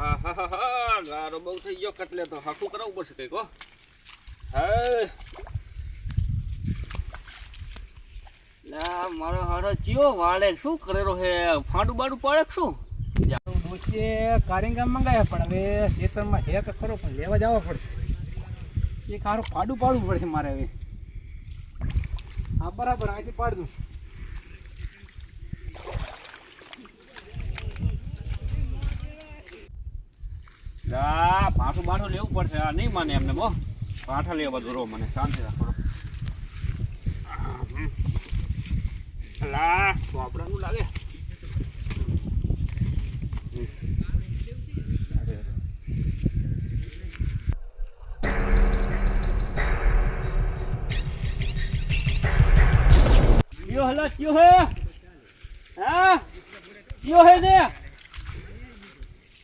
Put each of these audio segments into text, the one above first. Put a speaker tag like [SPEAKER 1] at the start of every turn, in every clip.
[SPEAKER 1] હા હા હા ગારો બહુ થઈ ગયો, કટલે તો હાકું કરાવવું પડશે કંઈક, હો. હે મારો હારો ચિયો વાળે, શું કરેલો હે? ફાંડું બાડું પડે શું?
[SPEAKER 2] ડોશીએ કારિંગા મંગાવ્યા પણ હવે ખેતરમાં હે ખરો, પણ લેવા જવા પડશે. એ હારું ફાડું પાડવું પડશે મારે હવે. હા, બરાબર, અહીંથી પાડ દઉં.
[SPEAKER 1] લા પાઠું બાઠું લેવું પડશે. આ નહીં માને એમને બો પાઠા લેવા બધું મને. શાંતિ રાખો લા લાગે. કયો હલા, કયો હે? હા? કયો હે ને?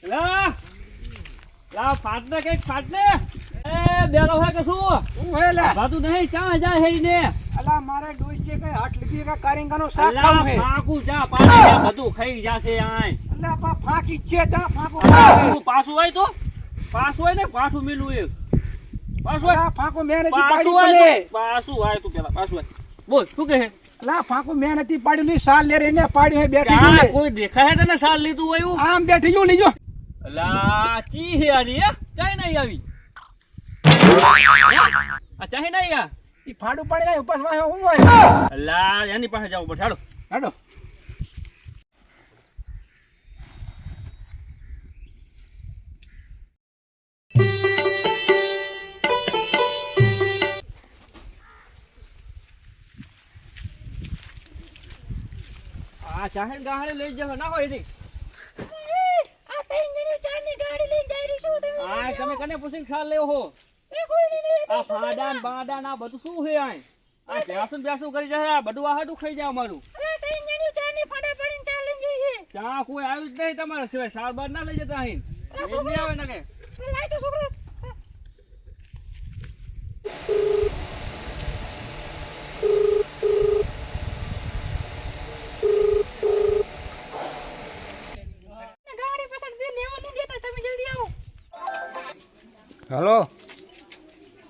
[SPEAKER 1] લા? લા ફાટને કંઈક ફાટને. એ બેરો હે કે શું?
[SPEAKER 2] હું હે લા.
[SPEAKER 1] બાતું નહીં ચા હે ને
[SPEAKER 2] અલા મારે ડોશીએ કઈ હાથ લીધી કે કારિંગાનું શાક
[SPEAKER 1] અલા
[SPEAKER 2] ખાવું હે?
[SPEAKER 1] ફાકું જા પાણી બધું ખાઈ જાશે આય.
[SPEAKER 2] અલા પા ફાકી છે ફાકો.
[SPEAKER 1] પાછું હોય તો? પાછું હોય ને પાછું મિલું એક. પાછું હોય?
[SPEAKER 2] ફાકો મેં નથી પાડી
[SPEAKER 1] હોય પાછું હોય તું પેલા પાછું આય બોલ શું કહે?
[SPEAKER 2] અલા ફાકો મેં નથી પાડ્યું સાલ લે પાડ્યું હે બેઠી જો લે.
[SPEAKER 1] કોઈ દેખાય તને સાલ લીધું હોય
[SPEAKER 2] આમ બેઠી જો લીજો.
[SPEAKER 1] અલા ચી હે આની હે? ચાય નહીં આવી. આ ચાય નહીં આ?
[SPEAKER 2] ઈ ફાડું પાડી ના ઉપાસમાં હું હોય?
[SPEAKER 1] અલા એની પાસે જવું પડશે
[SPEAKER 2] હાડો.
[SPEAKER 1] આ ચાહે ગાહડે લઈ જવા ના હોય એની
[SPEAKER 3] આ ત્રણ જણી ચારની ગાડી લઈને જઈ રહી છું તમે
[SPEAKER 1] આ તમે કને પૂછીને ખ્યાલ લેવો હો?
[SPEAKER 3] એ કોઈ નહીં
[SPEAKER 1] આ ફાડાન બાડાન ને આ બધું શું છે આય? આ ભેંસું ને કરી જશે આ બધું આ હાડું ખાઈ જાય અમારું. ચા કોઈ આવ્યું જ નહીં તમારા સિવાય સાર બાર ના લઈ જતા અહીં આવે ને કે
[SPEAKER 3] લાય તો છોકરો ગાડી પાછળ બે લેવા નહીં દેતા તમે જલ્દી આવો
[SPEAKER 2] હલો?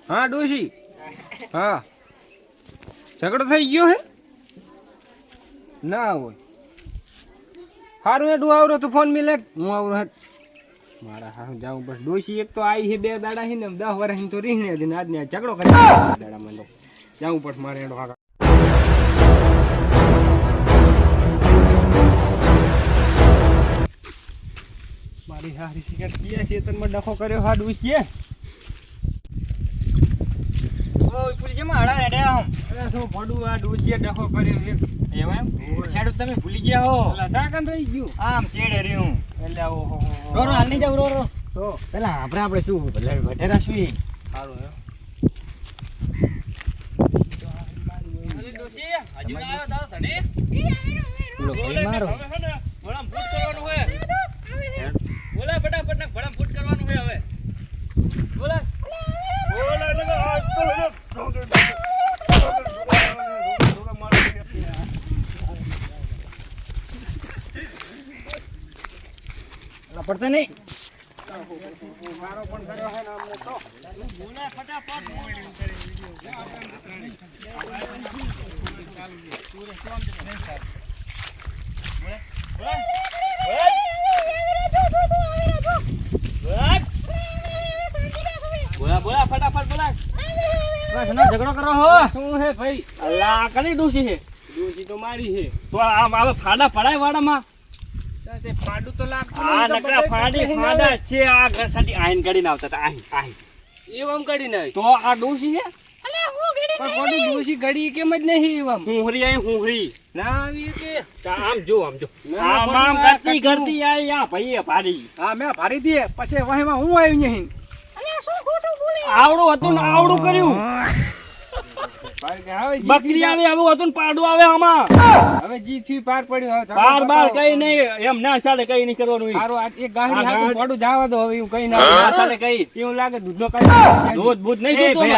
[SPEAKER 2] હા, ડોશી? હા. ઝઘડો થઈ ગયો હે? ના હોય. સારું હેડું, આવરો તો ફોન મિલે હું આવરો હેડ. મારા હારું જાઉં બસ. ડોશી એક તો આવી છે બે દાડા છે ને દસ વર્ષ તો રીહણે આજ ને ઝઘડો કરી દાડા મને જાવું પડશે મારે હેડો મારી હારી શિકાર કીએ છે તને ડખો કર્યો હા છે.
[SPEAKER 4] ઓય પુલી જમા હડા હેડે આમ.
[SPEAKER 2] અરે શું પડું આ ડોશીએ ડખો કર્યો છે.
[SPEAKER 4] એમ? એમ. સાડુ તમે ભૂલી ગયા હો.
[SPEAKER 2] એટલે ચાકન રહી ગયું?
[SPEAKER 4] આમ ચેડે રહ્યું.
[SPEAKER 2] એટલે ઓહો
[SPEAKER 4] રો રો હાલ નહીં જાવ રો રો
[SPEAKER 2] તો?
[SPEAKER 4] પેલા આપણે આપણે શું ભલે વટેરા શું?
[SPEAKER 2] સારું હે
[SPEAKER 1] હજુ ના આવ્યો તારો ધણી
[SPEAKER 4] મારો
[SPEAKER 1] ભણામ ફૂટ કરવાનું હોય બોલા ફટાફટ ને ભણામ ફૂટ કરવાનું હોય હવે બોલા બોલા એટલે કે આ તો એટલે
[SPEAKER 4] પડતો નહીં.
[SPEAKER 2] મારો છે
[SPEAKER 1] બોલા ફટાફટ બોલા ફટાફટ બોલા.
[SPEAKER 4] બસ ના ઝઘડો કરો હો.
[SPEAKER 2] શું હે ભાઈ?
[SPEAKER 1] લાકડી ડોશી છે
[SPEAKER 2] ડોશી તો મારી છે
[SPEAKER 1] તો આમ આવે ફાડા પડાય વાડામાં.
[SPEAKER 2] ફાડું તો લાગતું
[SPEAKER 1] આ નકરા ફાડી ફાડા છે આ ઘર આઈન કાઢીને આવતા હતા આઈન આઈન
[SPEAKER 2] એવું આમ
[SPEAKER 1] તો આ ડોશી છે?
[SPEAKER 2] પણ ખોટી ડોશી ઘડી કેમ જ નહીં એવું
[SPEAKER 1] હુંહરી આઈ હુંહરી.
[SPEAKER 2] ના આવી કે.
[SPEAKER 1] આમ જો આમ જો. આમ આમ કરતી કરતી આઈ આ ભાઈએ ભાડી
[SPEAKER 2] હા મેં ભારી દીએ પછી વહેમાં હું આવ્યું નહીં?
[SPEAKER 1] આવડું હતું ને આવડું કર્યું. બકરી આવે આવું હતું ને આવે આમાં.
[SPEAKER 2] હવે જી થયું પાર પડ્યું હવે
[SPEAKER 1] બાર બાર કઈ નહીં એમ ના ચાલે કઈ નહીં કરવાનું ઈ.
[SPEAKER 2] એક ગાડી
[SPEAKER 1] આ
[SPEAKER 2] પડું જવા દો હવે એવું કઈ
[SPEAKER 1] ના
[SPEAKER 2] ના
[SPEAKER 1] ચાલે કઈ.
[SPEAKER 2] એવું લાગે દૂધનો કઈ
[SPEAKER 1] દૂધ બૂધ નહીં જોતું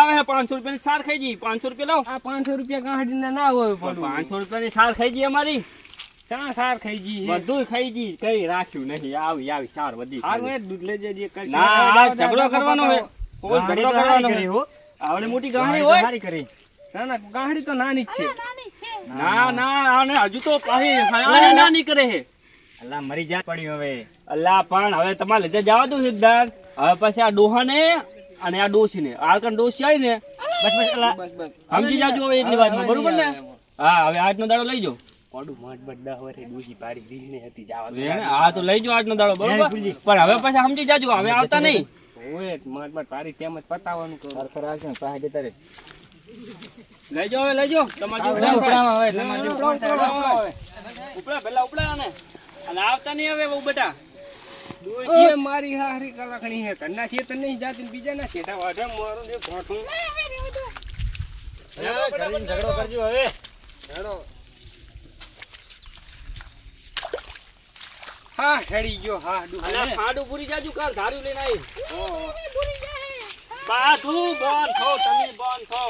[SPEAKER 1] આવે પાંચસો રૂપિયાની સાર ખાઈ જઈ પાંચસો રૂપિયા લાવો.
[SPEAKER 2] આ પાંચસો રૂપિયા ગાડી ના હોય પડું
[SPEAKER 1] રૂપિયા ની સાર ખાઈ જઈ અમારી.
[SPEAKER 2] ચા સાર ખાઈ ગઈ
[SPEAKER 1] બધું ખાઈ ગઈ કઈ રાખ્યું નહીં. આવી આવી સાર બધી
[SPEAKER 2] હારું દૂધ લેજે જે
[SPEAKER 1] ના ઝઘડો કરવાનો હે ઝઘડો કરવાનો હો. આવડે મોટી
[SPEAKER 4] તો
[SPEAKER 1] હોય.
[SPEAKER 4] સારી કરી.
[SPEAKER 2] ના ના ગાહડી તો નાની જ છે.
[SPEAKER 1] ના ના આને હજુ તો પાહી હાયાની નાની કરે હે
[SPEAKER 4] અલા મરી જા પડ્યું હવે.
[SPEAKER 1] અલ્લા પણ હવે તમારે લીધે જવા દો સિદ્ધાર્થ. હવે પછી આ ડોહાને અને આ ડોસીને આ ડોસી ડોશી આવી ને
[SPEAKER 4] બસ બસ અલા
[SPEAKER 2] બસ બસ.
[SPEAKER 1] સમજી જાજો હવે એટલી વાતમાં બરોબર ને? હા હવે આજનો દાડો લઈ જાઓ
[SPEAKER 2] પડું મત બધા હવે ડૂસી પાડી દીધી હતી જવા દે.
[SPEAKER 1] હા તો લઈ જાઓ આજનો દાડો બરોબર? પણ હવે પછી સમજી જાજો હવે આવતા નહીં.
[SPEAKER 2] ઓય મત મત તારી જ પતાવવાનું કહું
[SPEAKER 4] સરખો રાખજો ને પાસે જતા રહે.
[SPEAKER 1] લઈ જાઓ હવે લઈ જાઓ તમારે
[SPEAKER 4] ઉપડા, હવે, તમારે જેવું
[SPEAKER 1] ઉપડા પેલા ઉપડા આને. અને આવતા નહીં હવે બહુ બેટા
[SPEAKER 2] ડોશીએ મારી હારી કલાકણી હે કન્ના છે તને નહીં જાતી બીજા ના શેઠા વાઢા મારું
[SPEAKER 4] ઝઘડો કરજો હવે.
[SPEAKER 2] હેડો હા ખેડી ગયો. હા ડૂસી
[SPEAKER 1] અલા ફાડુ પૂરી જાજુ કાલ ધાર્યું લઈને આવી
[SPEAKER 2] ઓહો.
[SPEAKER 3] ભૂલી જાય
[SPEAKER 1] બા બોન થો તમે બોન થો.